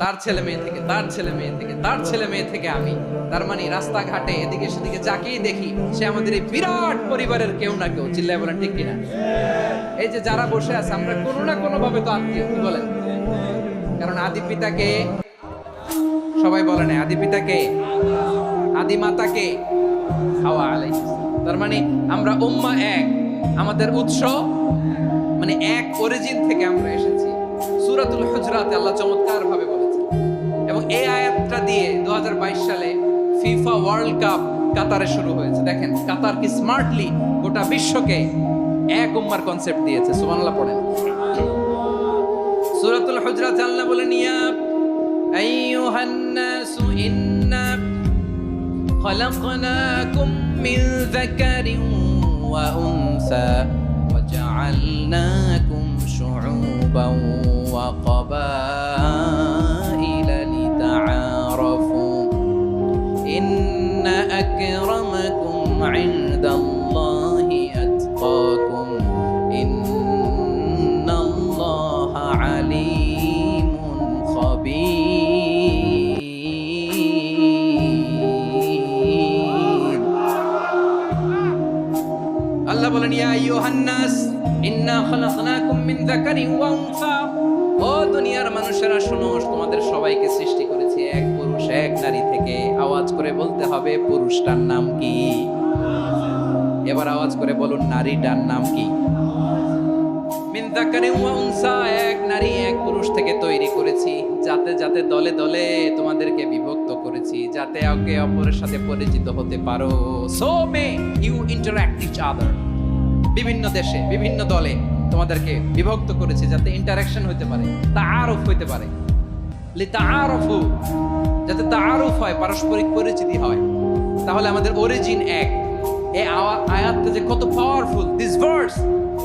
তার ছেলে মেয়ে থেকে, তার ছেলে মেয়ে থেকে, তার ছেলে মেয়ে থেকে আমি। তার মানে রাস্তাঘাটে এদিকে সেদিকে যাকেই দেখি, সে আমাদের এই বিরাট পরিবারের কেউ না কেউ। চিল্লায় বলেন, ঠিক কিনা? এই যে যারা বসে আছে, আমরা কোনো না কোনো ভাবে তো আত্মীয়, কি বলেন? কারণ আদি পিতাকে সবাই বলে না, আদি পিতাকে আদি মাতাকে হাওয়া আলাই তার মানে আমরা উম্মা এক, আমাদের উৎস মানে এক অরিজিন থেকে আমরা এসেছি। সূরাতুল হুজরাতে আল্লাহ চমৎকার ভাবে এবং এই আয়াতটা দিয়ে 2022 সালে ফিফা ওয়ার্ল্ড কাপ কাতারে শুরু হয়েছে দেখেন কাতার কি স্মার্টলি গোটা বিশ্বকে এক উম্মার কনসেপ্ট দিয়েছে সুবহানাল্লাহ পড়েন সূরাতুল হুজরাত আল্লাহ বলেন ইয়া আইয়ুহান নাসু ইন্না خلقناكم من ذكر وأنثى وجعلناكم شعوبا وقبائل عليم خبير আল্লাহ বলেন ইয়া আইয়ুহান্নাস ইন্না খালাকনাকুম মিন যাকারিন ওয়া উনসা ও দুনিয়ার মানুষেরা শোনো তোমাদের সবাইকে সৃষ্টি করেছি এক পুরুষ এক নারী থেকে আওয়াজ করে বলতে হবে পুরুষটার নাম কি এবার আওয়াজ করে বলুন নারীটার নাম কি এক নারী, এক পুরুষ থেকে তৈরি করেছি। যাতে যাতে দলে দলে তোমাদেরকে বিভক্ত করেছি। যাতে একে অপরের সাথে পরিচিত হতে পারো। So may you interact each other বিভিন্ন দেশে, বিভিন্ন দলে তোমাদেরকে বিভক্ত করেছে যাতে ইন্টারাকশন হইতে পারে, তাআরুফ হইতে পারে। লিতাআরুফু যাতে তাআরুফ হয়, পারস্পরিক পরিচিতি হয়। তাহলে আমাদের অরিজিন এক। এই আয়াতটা যে কত powerful this verse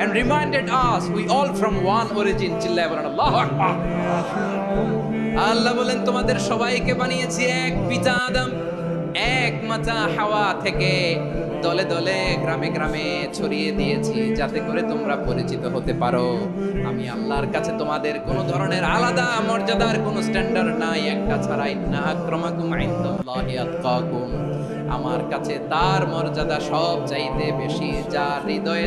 and reminded us we all from one origin. আল্লাহু বলেন, তোমাদের সবাইকে বানিয়েছি এক পিতা আদম, এক মাতা হাওয়া থেকে দলে দলে, গ্রামে গ্রামে ছড়িয়ে দিয়েছি যাতে করে তোমরা পরিচিত হতে পারো আমি আল্লাহর কাছে তোমাদের কোনো ধরনের আলাদা মর্যাদার কোনো স্ট্যান্ডার্ড নাই, একটা ছাড়াই না, আক্রমাকুম আমার কাছে তার মর্যাদা সব চাইতে বেশি, যার হৃদয়ে